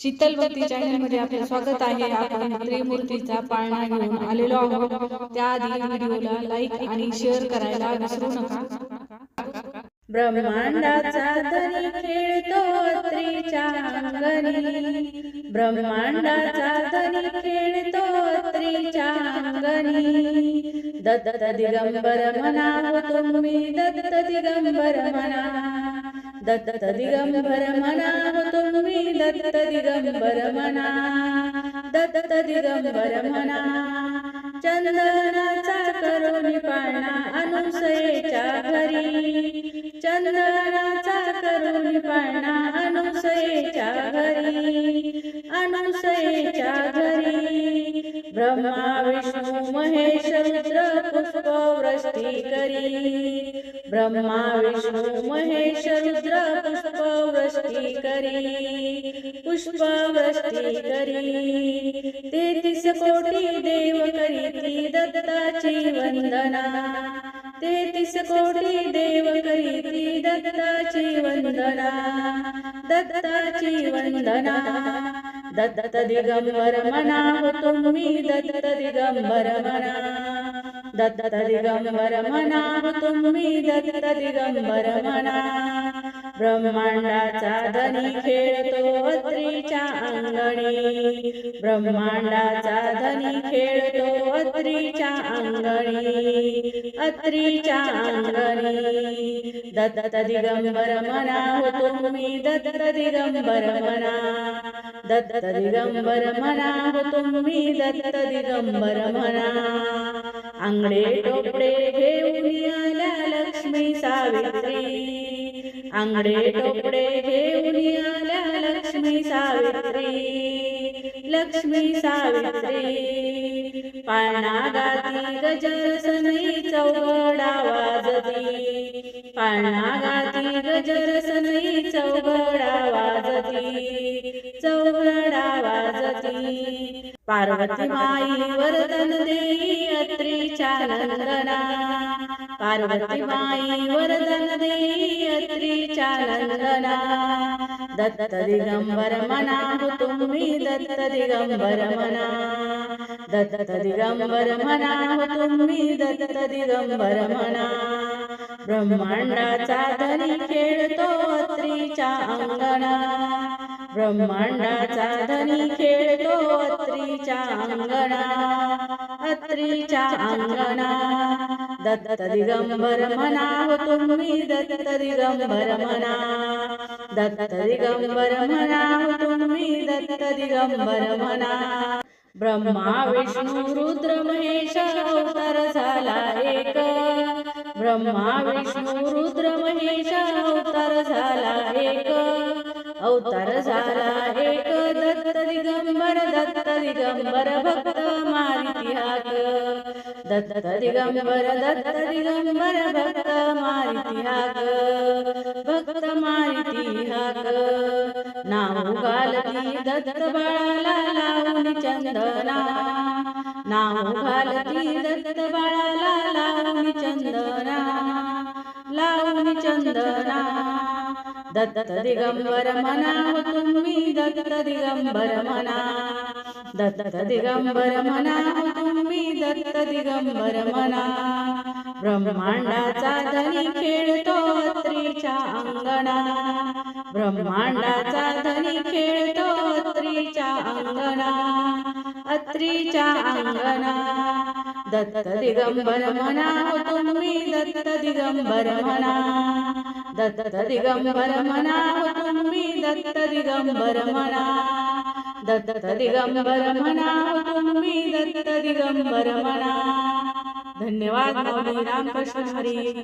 शीतलवती चॅनलमध्ये आपलं स्वागत आहे. आपण त्रिमूर्तीचा पाळणा घेऊन आलेलो आहोत. त्याआधी व्हिडिओला लाईक आणि शेअर करायला विसरू नका. ब्रह्मांडाचा तरी खेळतो त्रीच्या अंगणी ब्रह्मांडाचा तरी खेळतो त्रीच्या अंगणी दत्त दिगंबर म्हणाव तुम्ही दत्त दिगंबर म्हणा दत्त दिगंबर म्हणाव तुम्ही दत्त दिगंबर म्हणा दत्त दिगंबर म्हणा चंदनाचा करून पाळणा अनुसयेच्या घरी. चंदनाचा करून पाळणा अनुसयेच्या घरी. अनुसयेच्या घरी. ब्रह्मा विष्णू महेश रुद्र पुष्प वृष्टी करी. ब्रह्मा विष्णु महेश रुद्र पुष्पवृष्टि करी पुष्पवृष्टि करी. तेहतीस कोटी देव करीती दत्ताची वंदना. तेहतीस कोटी देव करीती दत्ताची वंदना. दत्ताची वंदना. दत्त दिगंबर म्हणा तुम्ही दत्त दिगंबर म्हणा दत्त दिगंबर म्हणा तुम्ही दत्त दिगंबर म्हणा ब्रह्मांडाचा धनी खेळतो अत्रीच्या अंगणी ब्रह्मांडाचा धनी खेळतो अत्रीच्या अंगणी अत्रीच्या अंगणी. दत्त दिगंबर म्हणा हो तुम्ही दत्त दिगंबर म्हणा दत्त दिगंबर म्हणा हो तुम्ही दत्त दिगंबर म्हणा आंगडे टोपडे घेऊन आल्या लक्ष्मी सावित्री. आंगडे टोपडे घेऊन आल्या लक्ष्मी सावित्री. लक्ष्मी सावित्री. पाळणा गाती गजर सनई चौघडा वाजती. पाळणा गाती गजर सनई चौघडा वाजती. चौघडा वाजती. पार्वती माई वरदन देई अत्रीच्या नंदना पार्वती माई वरदन देई अत्रीच्या नंदना दत्त दिगंबर म्हणा तुम्ही दत्त दिगंबर मना दत्त दिगंबर म्हणा तुम्ही दत्त दिगंबर मना. ब्रह्मांडाचा धनी खेळतो अत्रीच्या अंगणा. ब्रह्मांडाचा धनी खेळतो अत्रीच्या अंगणा. अत्रीच्या अंगणा दत्त दिगंबर म्हणाव तुम्ही दत्त दिगंबर म्हणा. दत्त दिगंबर म्हणाव तुम्ही दत्त दिगंबर म्हणा. ब्रह्मा विष्णू रुद्र महेश अवतार झाला एक. ब्रह्मा विष्णू रुद्र महेश अवतार झाला एक. अवतार झाला एक दत्त दिगंबर दत्त दिगंबर भक्त मारिती हाक दत्त दिगंबर दत्त दिगंबर भक्त मारिती हाक भक्त मारिती हाक नाव घालती दत्त बाळाला लावून चंदना। नाव घालती दत्त बाळाला लावून चंदना। लावून चंदना। दत्त दिगंबर म्हणा तुम्ही दत्त दिगंबर म्हणा दत्त दिगंबर म्हणा तुम्ही दत्त दिगंबर म्हणा ब्रह्मांडाचा धनी खेळतो त्रीच्या अंगणा. ब्रह्मांडाचा धनी खेळतो अत्रीच्या अंगणा. अत्रीच्या अंगणा. दत्त दिगंबर म्हणा तुम्ही दत्त दिगंबर म्हणा दत्त दिगंबर म्हणा तुम्ही दत्त दिगंबर म्हणा दत्त दिगंबर म्हणा तुम्ही दत्त दिगंबर म्हणा धन्यवाद माऊली रामकृष्ण हरी.